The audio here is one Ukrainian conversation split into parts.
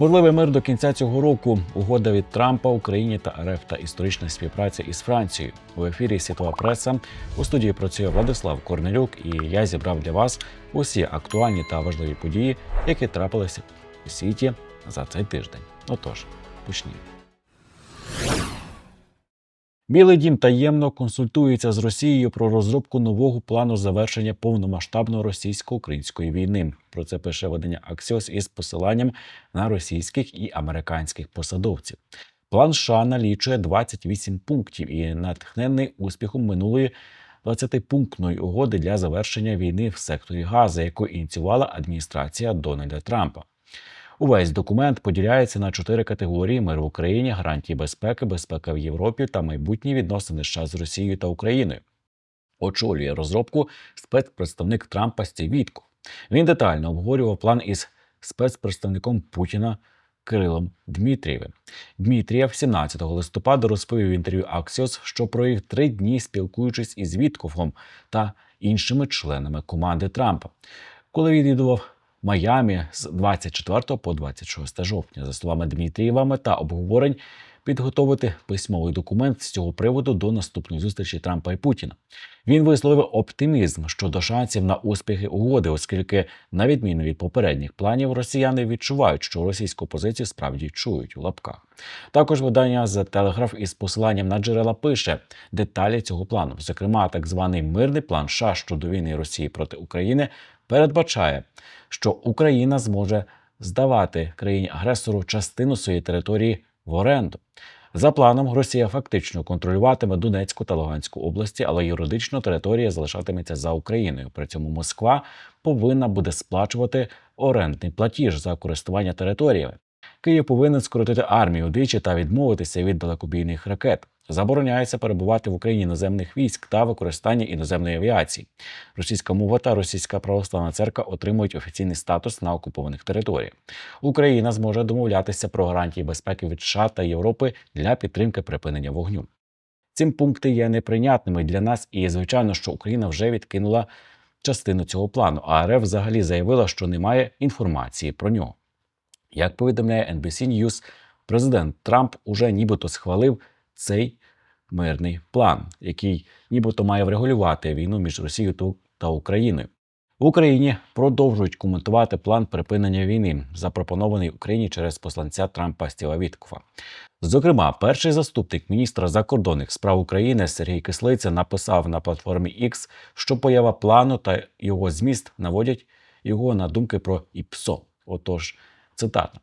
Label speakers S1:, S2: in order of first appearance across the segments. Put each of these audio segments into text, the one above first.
S1: Можливий мир до кінця цього року. Угода від Трампа Україні та РФ та історична співпраця із Францією. У ефірі Світова преса у студії працює Владислав Корнелюк, і я зібрав для вас усі актуальні та важливі події, які трапилися у світі за цей тиждень. Отож, почнімо. Білий дім таємно консультується з Росією про розробку нового плану завершення повномасштабної російсько-української війни. Про це пише видання Axios із посиланням на російських і американських посадовців. План США налічує 28 пунктів і натхнений успіхом минулої 20-пунктної угоди для завершення війни в секторі Газа, яку ініціювала адміністрація Дональда Трампа. Увесь документ поділяється на чотири категорії: мир в Україні, гарантії безпеки, безпека в Європі та майбутні відносини США з Росією та Україною. Очолює розробку спецпредставник Трампа Стів Вітков. Він детально обговорював план із спецпредставником Путіна Кирилом Дмитрієвим. Дмитрієв 17 листопада розповів в інтерв'ю Axios, що провів три дні спілкуючись із Вітковом та іншими членами команди Трампа, коли відвідував Майамі з 24 по 26 жовтня. За словами Дмитрієва, мета обговорень підготовити письмовий документ з цього приводу до наступної зустрічі Трампа і Путіна. Він висловив оптимізм щодо шансів на успіхи угоди, оскільки, на відміну від попередніх планів, росіяни відчувають, що російську позицію справді чують у лапках. Також видання The Telegraph із посиланням на джерела пише деталі цього плану. Зокрема, так званий мирний план США щодо війни Росії проти України передбачає, що Україна зможе здавати країні агресору частину своєї території в оренду. За планом, Росія фактично контролюватиме Донецьку та Луганську області, але юридично територія залишатиметься за Україною. При цьому Москва повинна буде сплачувати орендний платіж за користування територіями. Київ повинен скоротити армію удвічі та відмовитися від далекобійних ракет. Забороняється перебувати в Україні іноземних військ та використання іноземної авіації. Російська мова та російська православна церква отримують офіційний статус на окупованих територіях. Україна зможе домовлятися про гарантії безпеки від США та Європи для підтримки припинення вогню. Ці пункти є неприйнятними для нас, і звичайно, що Україна вже відкинула частину цього плану. А РФ взагалі заявила, що немає інформації про нього. Як повідомляє NBC News, президент Трамп уже нібито схвалив цей мирний план, який нібито має врегулювати війну між Росією та Україною. В Україні продовжують коментувати план припинення війни, запропонований Україні через посланця Трампа Стіва Віткова. Зокрема, перший заступник міністра закордонних справ України Сергій Кислиця написав на платформі X, що поява плану та його зміст наводять його на думки про ІПСО. Отож, цитата.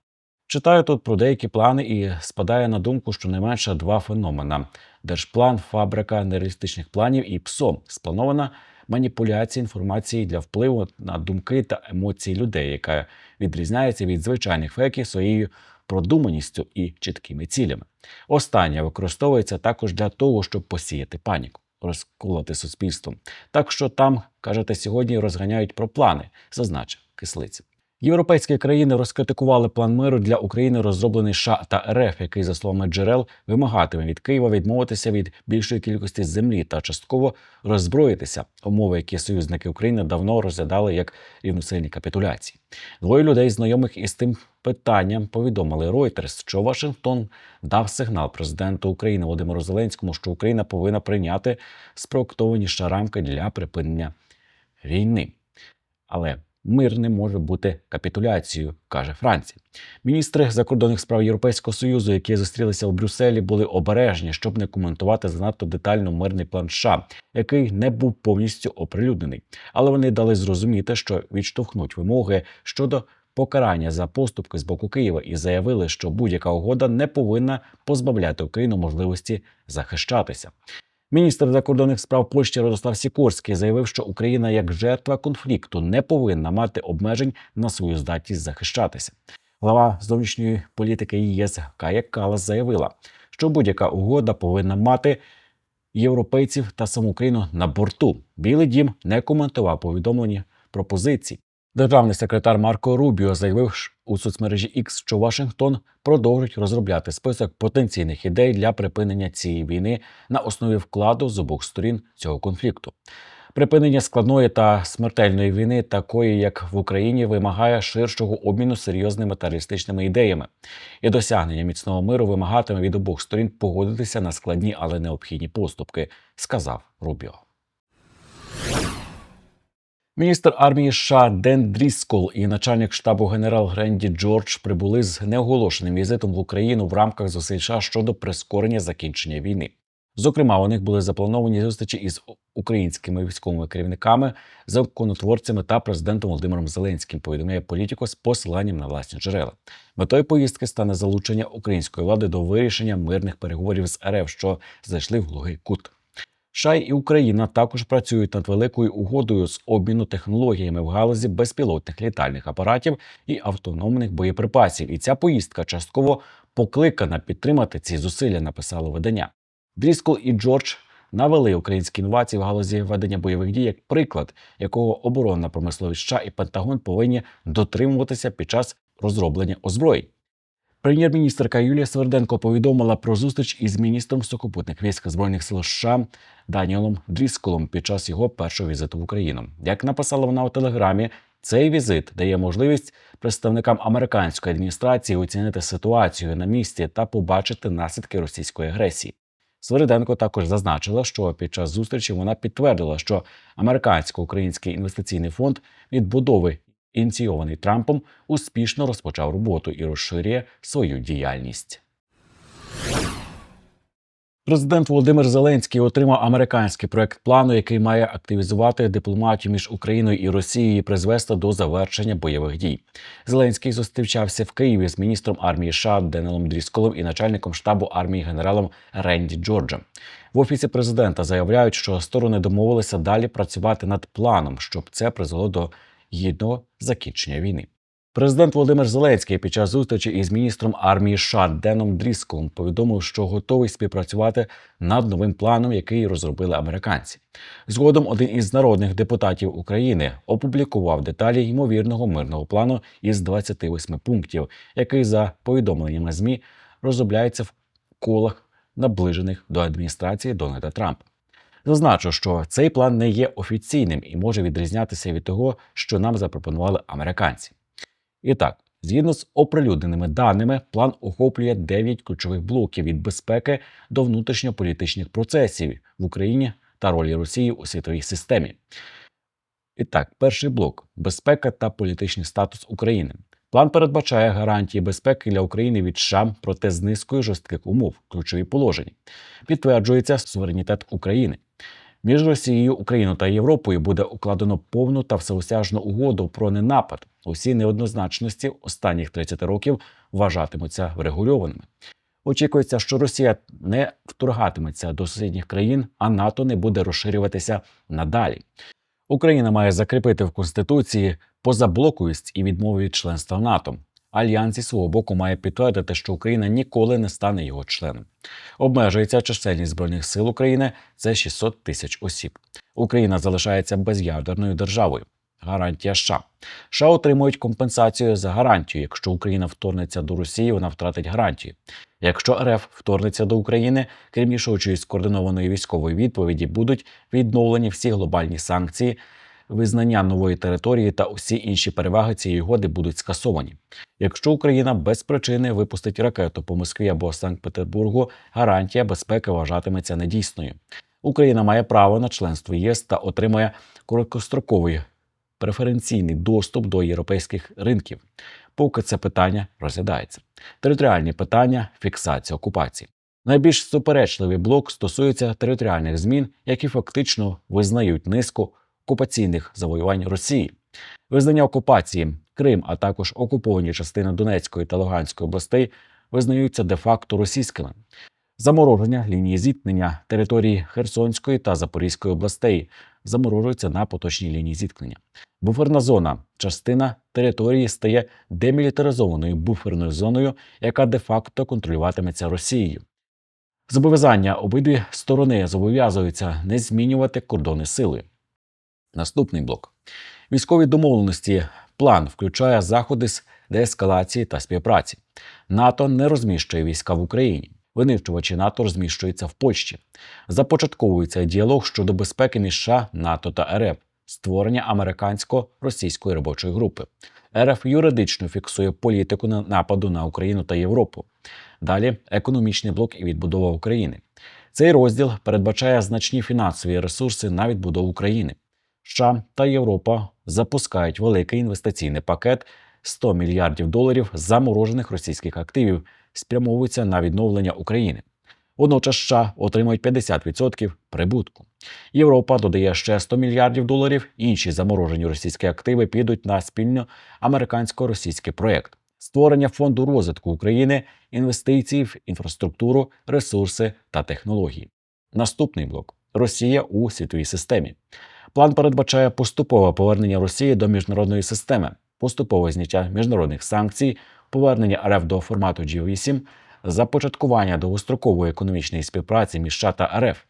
S1: Читаю тут про деякі плани і спадає на думку, що не менше два феномена: держплан, фабрика нереалістичних планів і ПСО спланована маніпуляція інформації для впливу на думки та емоції людей, яка відрізняється від звичайних фейків своєю продуманістю і чіткими цілями. Останнє використовується також для того, щоб посіяти паніку, розколоти суспільство. Так що там, кажете, сьогодні розганяють про плани, зазначив кислиця. Європейські країни розкритикували план миру для України, розроблений США та РФ, який, за словами джерел, вимагатиме від Києва відмовитися від більшої кількості землі та частково роззброїтися, умови, які союзники України давно розглядали як рівносильні капітуляції. Двоє людей, знайомих із тим питанням, повідомили Reuters, що Вашингтон дав сигнал президенту України Володимиру Зеленському, що Україна повинна прийняти спроектовані рамки для припинення війни. Але мир не може бути капітуляцією, каже Франція. Міністри закордонних справ Європейського союзу, які зустрілися у Брюсселі, були обережні, щоб не коментувати занадто детально мирний план США, який не був повністю оприлюднений. Але вони дали зрозуміти, що відштовхнуть вимоги щодо покарання за поступки з боку Києва і заявили, що будь-яка угода не повинна позбавляти Україну можливості захищатися. Міністр закордонних справ Польщі Радослав Сікорський заявив, що Україна як жертва конфлікту не повинна мати обмежень на свою здатність захищатися. Глава зовнішньої політики ЄС Кая Калас заявила, що будь-яка угода повинна мати європейців та саму Україну на борту. Білий дім не коментував повідомлені пропозиції. Державний секретар Марко Рубіо заявив у соцмережі X, що Вашингтон продовжить розробляти список потенційних ідей для припинення цієї війни на основі вкладу з обох сторін цього конфлікту. Припинення складної та смертельної війни, такої як в Україні, вимагає ширшого обміну серйозними та ідеями, і досягнення міцного миру вимагатиме від обох сторін погодитися на складні, але необхідні поступки, сказав Рубіо. Міністр армії США Ден Дріскол і начальник штабу генерал Гренді Джордж прибули з неоголошеним візитом в Україну в рамках зусиль США щодо прискорення закінчення війни. Зокрема, у них були заплановані зустрічі із українськими військовими керівниками, законотворцями та президентом Володимиром Зеленським. Повідомляє політико з посиланням на власні джерела. Метою поїздки стане залучення української влади до вирішення мирних переговорів з РФ, що зайшли в глухий кут. США і Україна також працюють над великою угодою з обміну технологіями в галузі безпілотних літальних апаратів і автономних боєприпасів. І ця поїздка частково покликана підтримати ці зусилля. Написало видання. Дріскол і Джордж навели українські інновації в галузі ведення бойових дій як приклад, якого оборонна промисловість США і Пентагон повинні дотримуватися під час розроблення озброєнь. Прем'єр-міністрка Юлія Сверденко повідомила про зустріч із міністром сухопутних військ збройних сил США Даніелом Дрісколом під час його першого візиту в Україну. Як написала вона у телеграмі, цей візит дає можливість представникам американської адміністрації оцінити ситуацію на місці та побачити наслідки російської агресії. Свериденко також зазначила, що під час зустрічі вона підтвердила, що американсько-український інвестиційний фонд відбудови, ініційований Трампом, успішно розпочав роботу і розширює свою діяльність. Президент Володимир Зеленський отримав американський проект плану, який має активізувати дипломатію між Україною і Росією і призвести до завершення бойових дій. Зеленський зустрічався в Києві з міністром армії США Денелом Дрісколом і начальником штабу армії генералом Ренді Джорджем. В офісі президента заявляють, що сторони домовилися далі працювати над планом, щоб це призвело до гідного закінчення війни. Президент Володимир Зеленський під час зустрічі із міністром армії США Деном Дрісколом повідомив, що готовий співпрацювати над новим планом, який розробили американці. Згодом один із народних депутатів України опублікував деталі ймовірного мирного плану із 28 пунктів, який за повідомленнями змі розробляється в колах наближених до адміністрації Дональда Трампа. Зазначу, що цей план не є офіційним і може відрізнятися від того, що нам запропонували американці. І так, згідно з оприлюдненими даними, план охоплює 9 ключових блоків від безпеки до внутрішньополітичних процесів в Україні та ролі Росії у світовій системі. І так, перший блок безпека та політичний статус України. План передбачає гарантії безпеки для України від США, проте з низкою жорстких умов, ключові положення. Підтверджується суверенітет України. Між Росією, Україною та Європою буде укладено повну та всеосяжну угоду про ненапад. Усі неоднозначності останніх 30 років вважатимуться врегульованими. Очікується, що Росія не вторгатиметься до сусідніх країн, а НАТО не буде розширюватися надалі. Україна має закріпити в конституції позаблоковість і відмову від членства в НАТО. Альянс зі свого боку має підтвердити, що Україна ніколи не стане його членом. Обмежується чисельність збройних сил України це 600 тисяч осіб. Україна залишається без'ядерною державою. Гарантія США. США отримують компенсацію за гарантію. Якщо Україна вторгнеться до Росії, вона втратить гарантію. Якщо РФ вторгнеться до України, крім рішучої скоординованої військової відповіді, будуть відновлені всі глобальні санкції, визнання нової території та усі інші переваги цієї угоди будуть скасовані. Якщо Україна без причини випустить ракету по Москві або Санкт-Петербургу, гарантія безпеки вважатиметься недійсною. Україна має право на членство ЄС та отримує короткостроковий преференційний доступ до європейських ринків, поки це питання розглядається. Територіальні питання, фіксація окупації. Найбільш суперечливий блок стосується територіальних змін, які фактично визнають низку окупаційних завоювань Росії. Визнання окупації Крим, а також окуповані частини Донецької та Луганської областей визнаються де-факто російськими. Замороження лінії зіткнення території Херсонської та Запорізької областей заморожується на поточній лінії зіткнення. Буферна зона частина території стає демілітаризованою буферною зоною, яка де-факто контролюватиметься Росією. Зобов'язання обидві сторони зобов'язуються не змінювати кордони сили. Наступний блок військові домовленості. План включає заходи з деескалації та співпраці. НАТО не розміщує війська в Україні. Винищувачі НАТО розміщуються в Польщі. Започатковується діалог щодо безпеки між США, НАТО та РФ, створення американсько-російської робочої групи. РФ юридично фіксує політику на нападу на Україну та Європу. Далі економічний блок і відбудова України. Цей розділ передбачає значні фінансові ресурси на відбудову України. США та Європа запускають великий інвестиційний пакет 100 мільярдів доларів заморожених російських активів, спрямовуються на відновлення України. Водночас США отримують 50% прибутку. Європа додає ще 100 мільярдів доларів. Інші заморожені російські активи підуть на спільно американсько-російський проєкт створення фонду розвитку України, інвестиції в інфраструктуру, ресурси та технології. Наступний блок Росія у світовій системі. План передбачає поступове повернення Росії до міжнародної системи, поступове зняття міжнародних санкцій, повернення РФ до формату G8, започаткування довгострокової економічної співпраці між США та РФ.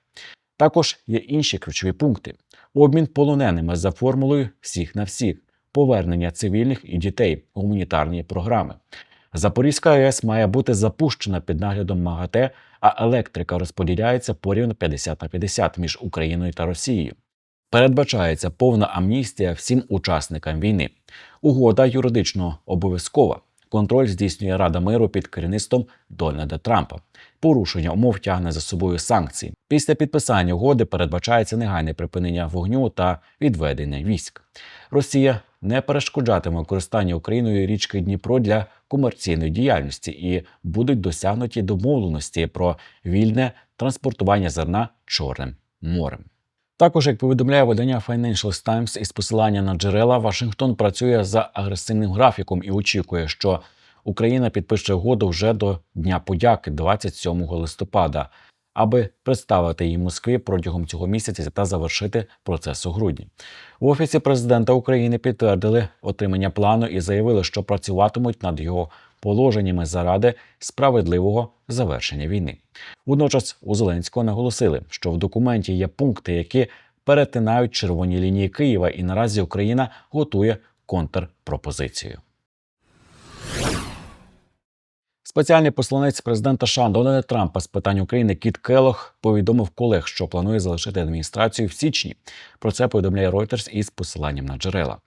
S1: Також є інші ключові пункти: обмін полоненими за формулою всіх на всіх, повернення цивільних і дітей, гуманітарні програми. Запорізька АЕС має бути запущена під наглядом МАГАТЕ, а електрика розподіляється порівняно 50 на 50 між Україною та Росією. Передбачається повна амністія всім учасникам війни. Угода юридично обов'язкова. Контроль здійснює Рада миру під керівництвом Дональда Трампа. Порушення умов тягне за собою санкції. Після підписання угоди передбачається негайне припинення вогню та відведення військ. Росія не перешкоджатиме використання Україною річки Дніпро для комерційної діяльності і будуть досягнуті домовленості про вільне транспортування зерна Чорним морем. Також, як повідомляє видання Financial Times із посилання на джерела, Вашингтон працює за агресивним графіком і очікує, що Україна підпише угоду вже до Дня подяки 27 листопада, аби представити її Москві протягом цього місяця та завершити процес у грудні. В офісі президента України підтвердили отримання плану і заявили, що працюватимуть над його положеннями заради справедливого завершення війни. Водночас у Зеленського наголосили, що в документі є пункти, які перетинають червоні лінії Києва, і наразі Україна готує контрпропозицію. Спеціальний посланець президента США Дональда Трампа з питань України Кіт Келох повідомив колег, що планує залишити адміністрацію в січні. Про це повідомляє Reuters із посиланням на джерела.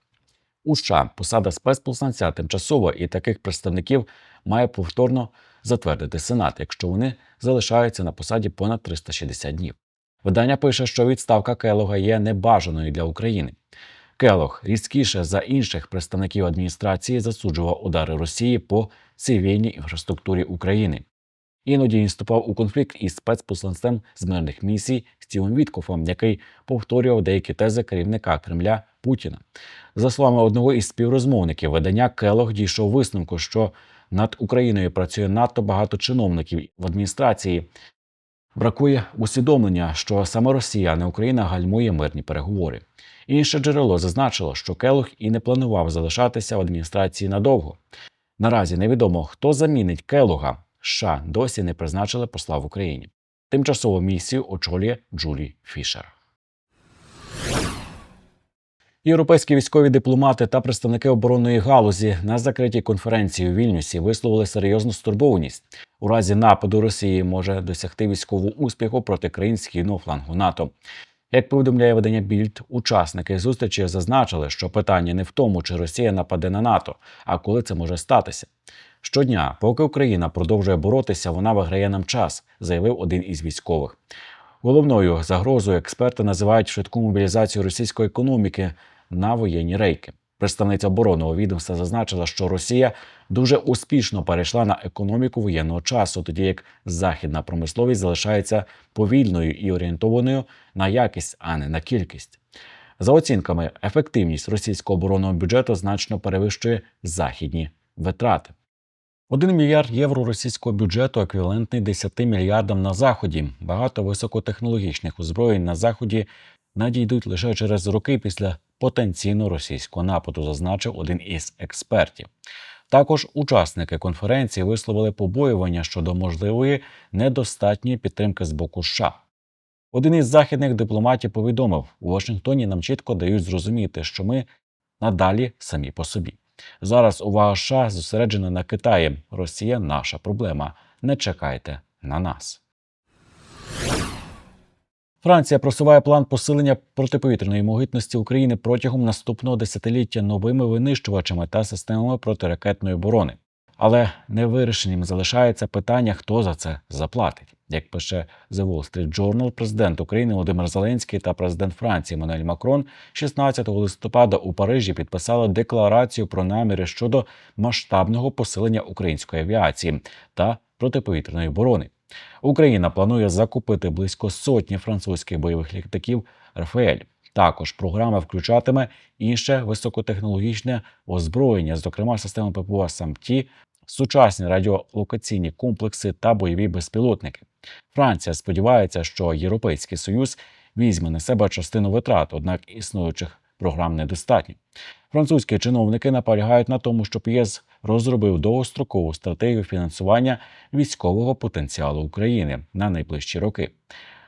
S1: У США посада спецпосланця тимчасова і таких представників має повторно затвердити Сенат, якщо вони залишаються на посаді понад 360 днів. Видання пише, що відставка Келога є небажаною для України. Келог різкіше за інших представників адміністрації засуджував удари Росії по цивільній інфраструктурі України. Іноді він вступав у конфлікт із спецпосланцем з мирних місій Стівом Віткофом, який повторював деякі тези керівника Кремля Путіна. За словами одного із співрозмовників видання, Келог дійшов висновку, що над Україною працює надто багато чиновників в адміністрації. Бракує усвідомлення, що саме Росія, а не Україна гальмує мирні переговори. Інше джерело зазначило, що Келог і не планував залишатися в адміністрації надовго. Наразі невідомо, хто замінить Келога. США досі не призначили посла в Україні. Тимчасову місію очолює Джулі Фішер. Європейські військові дипломати та представники оборонної галузі на закритій конференції у Вільнюсі висловили серйозну стурбованість. У разі нападу Росії може досягти військового успіху проти країн східного флангу НАТО. Як повідомляє видання Більд, учасники зустрічі зазначили, що питання не в тому, чи Росія нападе на НАТО, а коли це може статися. Щодня, поки Україна продовжує боротися, вона виграє нам час, заявив один із військових. Головною загрозою експерти називають швидку мобілізацію російської економіки на воєнні рейки. Представниця оборонного відомства зазначила, що Росія дуже успішно перейшла на економіку воєнного часу, тоді як західна промисловість залишається повільною і орієнтованою на якість, а не на кількість. За оцінками, ефективність російського оборонного бюджету значно перевищує західні витрати. Один мільярд євро російського бюджету еквівалентний 10 мільярдам на заході. Багато високотехнологічних озброєнь на заході надійдуть лише через роки після потенційно російського нападу, зазначив один із експертів. Також учасники конференції висловили побоювання щодо можливої недостатньої підтримки з боку США. Один із західних дипломатів повідомив, у Вашингтоні нам чітко дають зрозуміти, що ми надалі самі по собі. Зараз увага США зосереджена на Китаї. Росія наша проблема. Не чекайте на нас. Франція просуває план посилення протиповітряної могутності України протягом наступного десятиліття новими винищувачами та системами протиракетної оборони. Але невирішеним залишається питання, хто за це заплатить. Як пише The Wall Street Journal, президент України Володимир Зеленський та президент Франції Мануель Макрон 16 листопада у Парижі підписали декларацію про наміри щодо масштабного посилення української авіації та протиповітряної оборони. Україна планує закупити близько сотні французьких бойових літаків РФЛ. Також програма включатиме інше високотехнологічне озброєння, зокрема системи ППО САМТІ, сучасні радіолокаційні комплекси та бойові безпілотники. Франція сподівається, що Європейський Союз візьме на себе частину витрат, однак існуючих програм недостатньо. Французькі чиновники наполягають на тому, щоб ЄС розробив довгострокову стратегію фінансування військового потенціалу України на найближчі роки.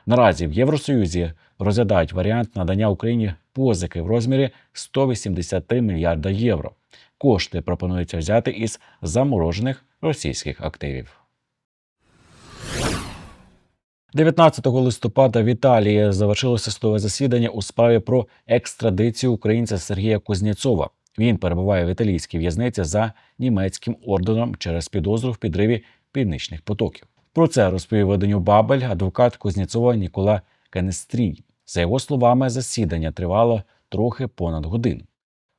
S1: Наразі в Євросоюзі розглядають варіант надання Україні позики в розмірі 183 мільярда євро. Кошти пропонується взяти із заморожених російських активів. 19 листопада в Італії завершилося судове засідання у справі про екстрадицію українця Сергія Кузнєцова. Він перебуває в італійській в'язниці за німецьким орденом через підозру в підриві північних потоків. Про це розповів виданню Бабель адвокат Кузнєцова Нікола Кенестрій. За його словами, засідання тривало трохи понад годину.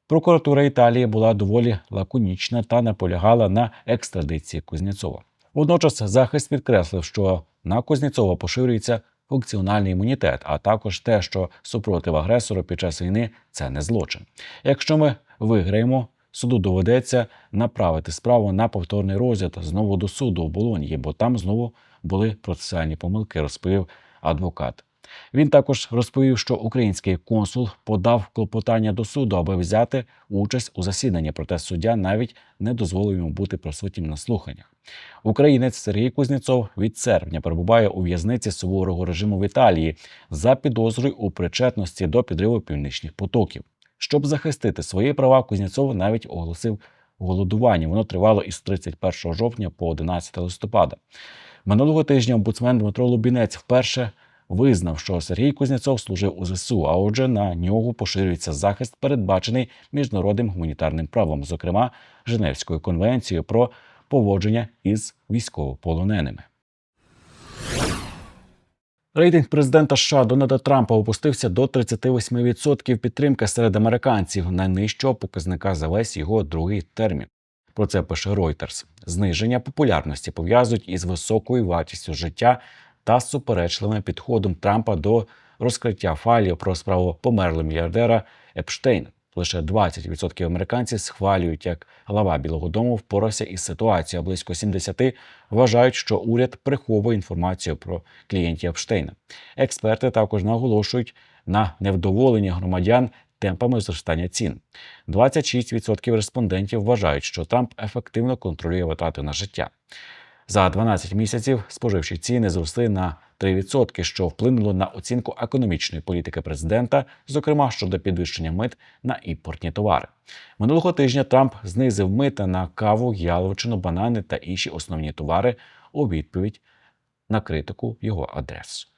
S1: Прокуратура Італії була доволі лаконічна та наполягала на екстрадиції Кузнєцова. Водночас захист підкреслив, що на Кузнєцова поширюється функціональний імунітет, а також те, що супротив агресора під час війни це не злочин. Якщо ми виграємо, суду доведеться направити справу на повторний розгляд знову до суду у Болонії, бо там знову були процесуальні помилки, розповів адвокат. Він також розповів, що український консул подав клопотання до суду, аби взяти участь у засіданні, проте суддя навіть не дозволив йому бути присутнім на слуханнях. Українець Сергій Кузнєцов від серпня перебуває у в'язниці суворого режиму в Італії за підозрою у причетності до підриву північних потоків. Щоб захистити свої права, Кузнєцов навіть оголосив голодування. Воно тривало із 31 жовтня по 11 листопада. Минулого тижня омбудсмен Дмитро Лубінець вперше визнав, що Сергій Кузнєцов служив у ЗСУ, а отже, на нього поширюється захист, передбачений міжнародним гуманітарним правом, зокрема Женевською конвенцією про поводження із військовополоненими. Рейтинг президента США Дональда Трампа опустився до 38% підтримки серед американців найнижчого показника за весь його другий термін. Про це пише Reuters. Зниження популярності пов'язують із високою вартістю життя та суперечливим підходом Трампа до розкриття файлів про справу померлого мільярдера Епштейна. Лише 20% американців схвалюють, як глава Білого Дому впорався із ситуацією. а Близько 70% вважають, що уряд приховує інформацію про клієнтів Епштейна. Експерти також наголошують на невдоволення громадян темпами зростання цін. 26% респондентів вважають, що Трамп ефективно контролює витрати на життя. За 12 місяців споживчі ціни зросли на 3%, що вплинуло на оцінку економічної політики президента, зокрема щодо підвищення мит на імпортні товари. Минулого тижня Трамп знизив мита на каву, яловичину, банани та інші основні товари у відповідь на критику його адрес.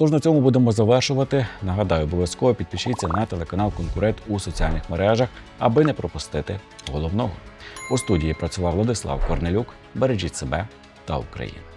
S1: Тож на цьому будемо завершувати. Нагадаю, обов'язково підпишіться на телеканал Конкурент у соціальних мережах, аби не пропустити головного. У студії працював Владислав Корнелюк. Бережіть себе та Україну.